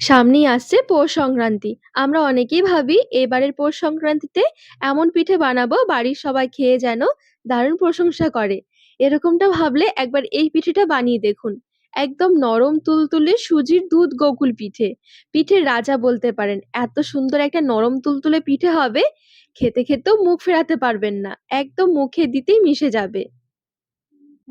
সামনেই আসছে পৌষ সংক্রান্তি। আমরা অনেকেই ভাবি এবারের পৌষ সংক্রান্তিতে এমন পিঠে বানাবো বাড়ির সবাই খেয়ে যেন দারুণ প্রশংসা করে। এরকমটা ভাবলে একবার এই পিঠেটা বানিয়ে দেখুন। একদম নরম তুলতুলে সুজির দুধ গোকুল পিঠে। পিঠের রাজা বলতে পারেন। এত সুন্দর একটা নরম তুলতুলে পিঠে হবে, খেতে খেতেও মুখ ফেরাতে পারবেন না। একদম মুখে দিতেই মিশে যাবে।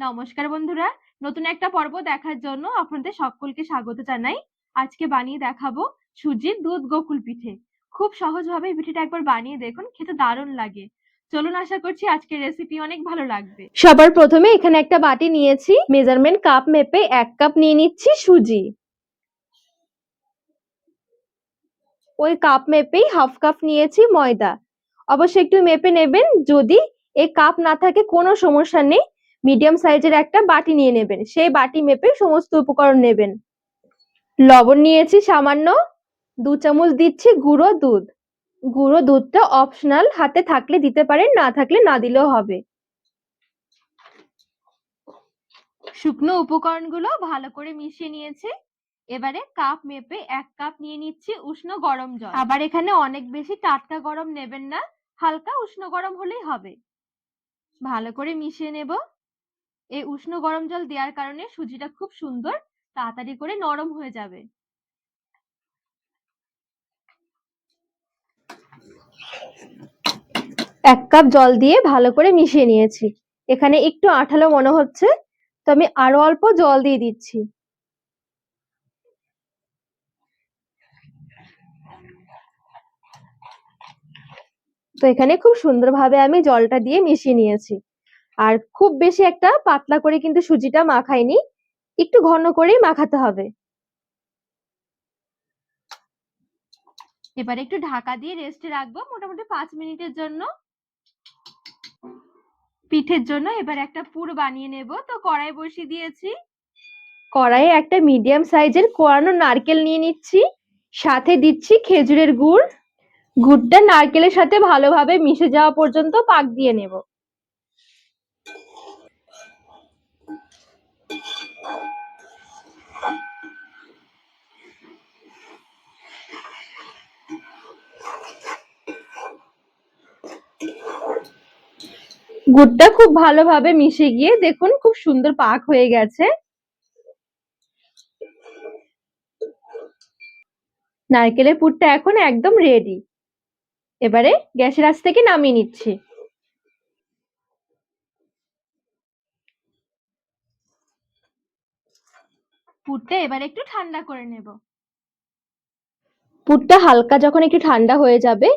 নমস্কার বন্ধুরা নতুন একটা পর্ব দেখার জন্য আপনাদের সকলকে স্বাগত জানাই আজকে বানিয়ে দেখাবো সুজির দুধ গোকুল পিঠে খুব সহজভাবে এই পিঠেটা একবার বানিয়ে দেখুন, খেতে দারুণ লাগে চলুন আশা করছি আজকের রেসিপি অনেক ভালো লাগবে সবার প্রথমে এখানে একটা বাটি নিয়েছি। মেজারমেন্ট কাপ মেপে এক কাপ নিয়ে নিচ্ছি সুজি। ওই কাপ মেপেই হাফ কাপ নিয়েছি ময়দা। অবশ্যই একটু মেপে নেবেন, যদি এই কাপ না থাকে কোনো সমস্যা নেই মিডিয়াম সাইজের একটা বাটি নিয়ে নেবেন, সেই বাটি মেপে সমস্ত উপকরণ নেবেন লবণ নিয়েছি সামান্য। দু চামচ দিচ্ছি গুঁড়ো দুধ। গুঁড়ো দুধটা অপশনাল হাতে থাকলে দিতে পারেন, না থাকলে না দিলেও হবে। শুকনো উপকরণগুলো ভালো করে মিশিয়ে নিয়েছি। এবারে কাপ মেপে এক কাপ নিয়ে নিচ্ছি উষ্ণ গরম জল। আবার এখানে অনেক বেশি টাটকা গরম নেবেন না, হালকা উষ্ণ গরম হলেই হবে। ভালো করে মিশিয়ে নেব। এই উষ্ণ গরম জল দেওয়ার কারণে সুজিটা খুব সুন্দর তাড়াতাড়ি করে নরম হয়ে যাবে। এক কাপ জল দিয়ে ভালো করে মিশিয়ে নিয়েছি। এখানে একটু আঠালো মনে হচ্ছে তো আমি আরও অল্প জল দিয়ে দিচ্ছি। তো এখানে খুব সুন্দরভাবে আমি জলটা দিয়ে মিশিয়ে নিয়েছি। আর খুব বেশি একটা পাতলা করে কিন্তু সুজিটা মাখাইনি। একটু ঘন করেই মাখাতে হবে। এবারে একটু ঢাকা দিয়ে রেস্টে রাখব মোটামুটি পাঁচ মিনিটের জন্য। পিঠের জন্য এবার একটা পুর বানিয়ে নেব। তো কড়াই বসিয়ে দিয়েছি। কড়াইয়ে একটা মিডিয়াম সাইজের কোরানো নারকেল নিয়ে নিচ্ছি। সাথে দিচ্ছি খেজুরের গুড়। গুড়টা নারকেলের সাথে ভালোভাবে মিশে যাওয়া পর্যন্ত পাক দিয়ে নেব। গুড়টা খুব ভালোভাবে মিশে গিয়ে দেখুন খুব সুন্দর পাক হয়ে গেছে। নারকেলের পুরটা এখন একদম রেডি এবারে গ্যাসের আঁচ থেকে নামিয়ে নিচ্ছি। পুরটা এবার একটু ঠান্ডা করে নেব। পুরটা হালকা যখন একটু ঠান্ডা হয়ে যাবে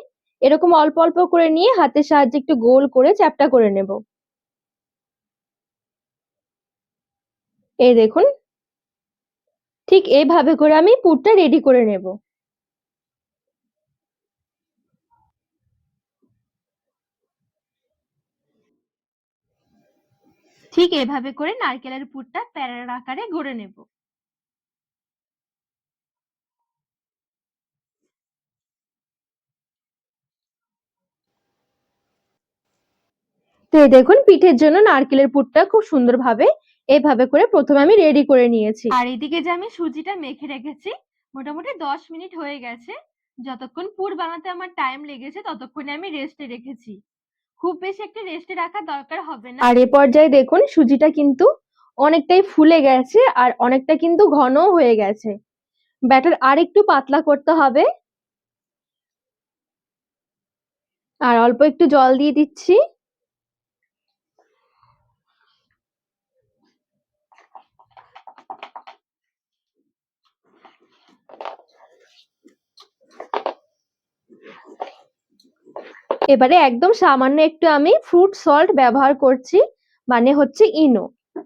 এরকম অল্প অল্প করে নিয়ে হাতের সাহায্যে একটু গোল করে চ্যাপটা করে নেব। এই দেখুন। ঠিক এইভাবে করে আমি পুরটা রেডি করে নেব। ঠিক এভাবে করে নারকেলের পুরটা প্যারার আকারে গড়ে নেব। তো এই দেখুন পিঠের জন্য নারকেলের পুরটা খুব সুন্দরভাবে এভাবে করে প্রথমে আমি রেডি করে নিয়েছি। আর এদিকে যে আমি সুজিটা মেখে রেখেছি মোটামুটি দশ মিনিট হয়ে গেছে। যতক্ষণ পুর বানাতে আমার টাইম লেগেছে ততক্ষণে আমি রেস্টে রেখেছি। খুব বেশি একটা রেস্টে রাখার দরকার হবে না। আর এ পর্যায়ে দেখুন সুজিটা কিন্তু অনেকটাই ফুলে গেছে আর অনেকটা কিন্তু ঘনও হয়ে গেছে। ব্যাটার আর একটু পাতলা করতে হবে। আর অল্প একটু জল দিয়ে দিচ্ছি। এবারে একদম সামান্য একটু আমি ফ্রুট সল্ট ব্যবহার করছি মানে হচ্ছে ইনো।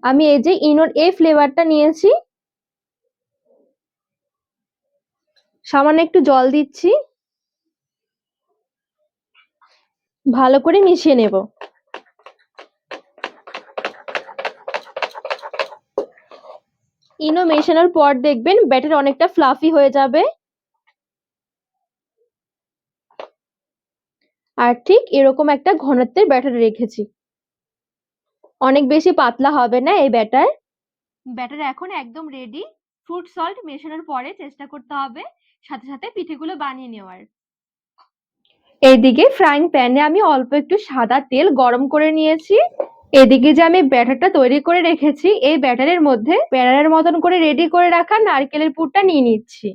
আমি এই যে ইনোর এই ফ্লেভারটা নিয়েছি। সামান্য একটু জল দিচ্ছি। ভালো করে মিশিয়ে নেব। ইনো মেশানোর পর দেখবেন ব্যাটার অনেকটা ফ্লাফি হয়ে যাবে। আর ঠিক এরকম একটা ঘনত্বের ব্যাটার রেখেছি। অনেক বেশি পাতলা হবে না এই ব্যাটার? ব্যাটার এখন একদম রেডি ফ্রুট সল্ট মেশানোর পরে চেষ্টা করতে হবে সাথে সাথে পিঠেগুলো বানিয়ে নেওয়ার। এইদিকে ফ্রাইং প্যানে আমি অল্প একটু সাদা তেল গরম করে নিয়েছি। এদিকে যে আমি ব্যাটারটা তৈরি করে রেখেছি এই ব্যাটারের মধ্যে ব্যাটারের মতন করে রেডি করে রাখা নারকেলের পুরটা নিয়ে নিচ্ছি।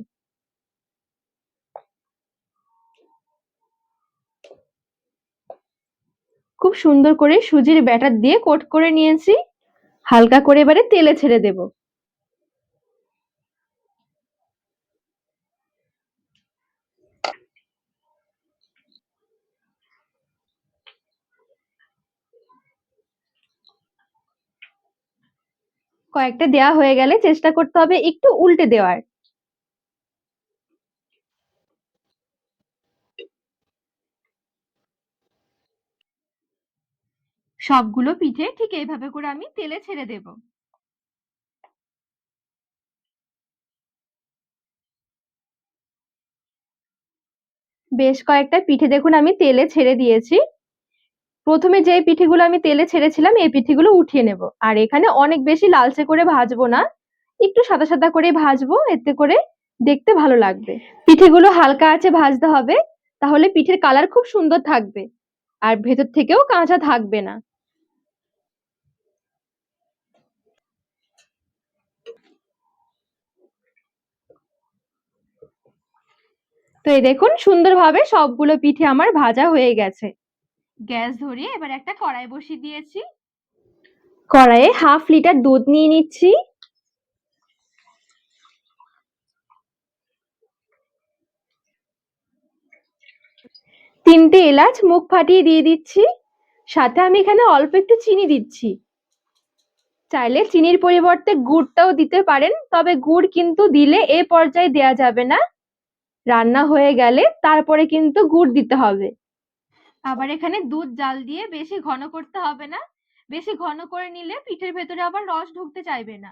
খুব সুন্দর করে সুজির ব্যাটার দিয়ে কোট করে নিয়েছি। হালকা করে এবারে তেলে ছেড়ে দেব। কয়েকটা দেওয়া হয়ে গেলে চেষ্টা করতে হবে একটু উল্টে দেওয়ার। সবগুলো পিঠে ঠিক এইভাবে করে আমি তেলে ছেড়ে দেব। বেশ কয়েকটা পিঠে দেখুন আমি তেলে ছেড়ে দিয়েছি। প্রথমে যে পিঠেগুলো আমি তেলে ছেড়েছিলাম, এই পিঠেগুলো উঠিয়ে নেব। আর এখানে অনেক বেশি লালচে করে ভাজবো না, একটু সাদা সাদা করে ভাজবো, এতে করে দেখতে ভালো লাগবে। পিঠেগুলো হালকা আছে ভাজতে হবে, তাহলে পিঠের কালার খুব সুন্দর থাকবে। আর ভেতর থেকেও কাঁচা থাকবে না। তো এই দেখুন সুন্দরভাবে সবগুলো পিঠে আমার ভাজা হয়ে গেছে। গ্যাস ধরিয়ে এবার একটা কড়াই বসিয়ে দিয়েছি। কড়াইয়ে হাফ লিটার দুধ নিয়ে নিচ্ছি। তিনটে এলাচ মুখ ফাটিয়ে দিয়ে দিচ্ছি। সাথে আমি এখানে অল্প একটু চিনি দিচ্ছি। চাইলে চিনির পরিবর্তে গুড়টাও দিতে পারেন তবে গুড় কিন্তু দিলে এ পর্যায়ে দেয়া যাবে না। রান্না হয়ে গেলে তারপরে কিন্তু গুড় দিতে হবে। আবার এখানে দুধ জাল দিয়ে বেশি ঘন করতে হবে না। বেশি ঘন করে নিলে পিঠের ভেতরে আবার রস ঢুকতে চাইবে না।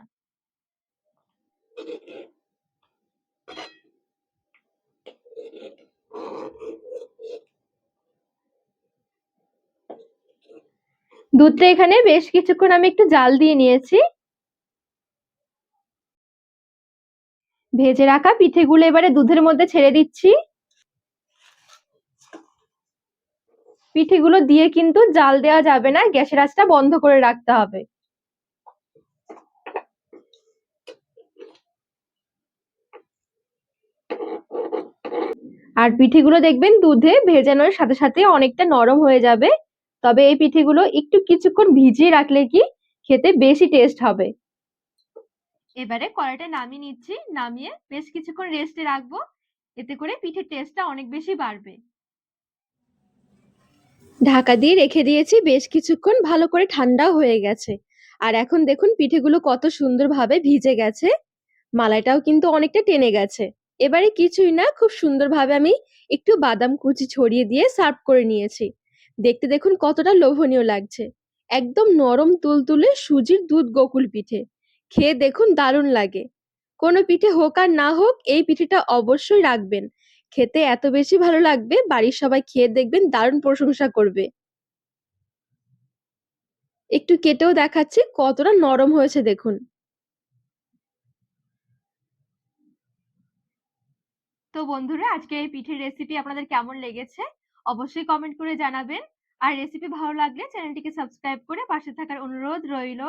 দুধটা এখানে বেশ কিছুক্ষণ আমি একটু জাল দিয়ে নিয়েছি। ভেজে রাখা পিঠেগুলো এবারে দুধের মধ্যে ছেড়ে দিচ্ছি। পিঠেগুলো দিয়ে কিন্তু জাল দেওয়া যাবে না, গ্যাসের আঁচটা বন্ধ করে রাখতে হবে। আর পিঠেগুলো দেখবেন দুধে ভেজানোর সাথে সাথে অনেকটা নরম হয়ে যাবে। তবে এই পিঠেগুলো একটু কিছুক্ষণ ভিজিয়ে রাখলে কি খেতে বেশি টেস্ট হবে। এবারে কড়াইটা নামিয়ে নিচ্ছি। নামিয়ে বেশ কিছুক্ষণ রেস্টে রাখব। এতে করে পিঠের টেস্টটা অনেক বেশি বাড়বে। ঢাকা দিয়ে রেখে দিয়েছি, বেশ কিছুক্ষণ ভালো করে ঠান্ডাও হয়ে গেছে। আর এখন দেখুন পিঠেগুলো কত সুন্দরভাবে ভিজে গেছে। মালাইটাও কিন্তু অনেকটা টেনে গেছে। এবারে কিছুই না, খুব সুন্দরভাবে আমি একটু বাদাম কুচি ছড়িয়ে দিয়ে সার্ভ করে নিয়েছি। দেখতে দেখুন কতটা লোভনীয় লাগছে। একদম নরম তুলতুলে সুজির দুধ গোকুল পিঠে। খেয়ে দেখুন দারুণ লাগে। কোনো পিঠে হোক আর না হোক, এই পিঠেটা অবশ্যই রাখবেন। খেতে এত বেশি ভালো লাগবে, বাড়ির সবাই খেয়ে দেখবেন, দারুণ প্রশংসা করবে। একটু কেটেও দেখাচ্ছি, কতটা নরম হয়েছে দেখুন। তো বন্ধুরা আজকে এই পিঠের রেসিপি আপনাদের কেমন লেগেছে? অবশ্যই কমেন্ট করে জানাবেন। আর রেসিপি ভালো লাগলে চ্যানেলটিকে সাবস্ক্রাইব করে পাশে থাকার অনুরোধ রইল।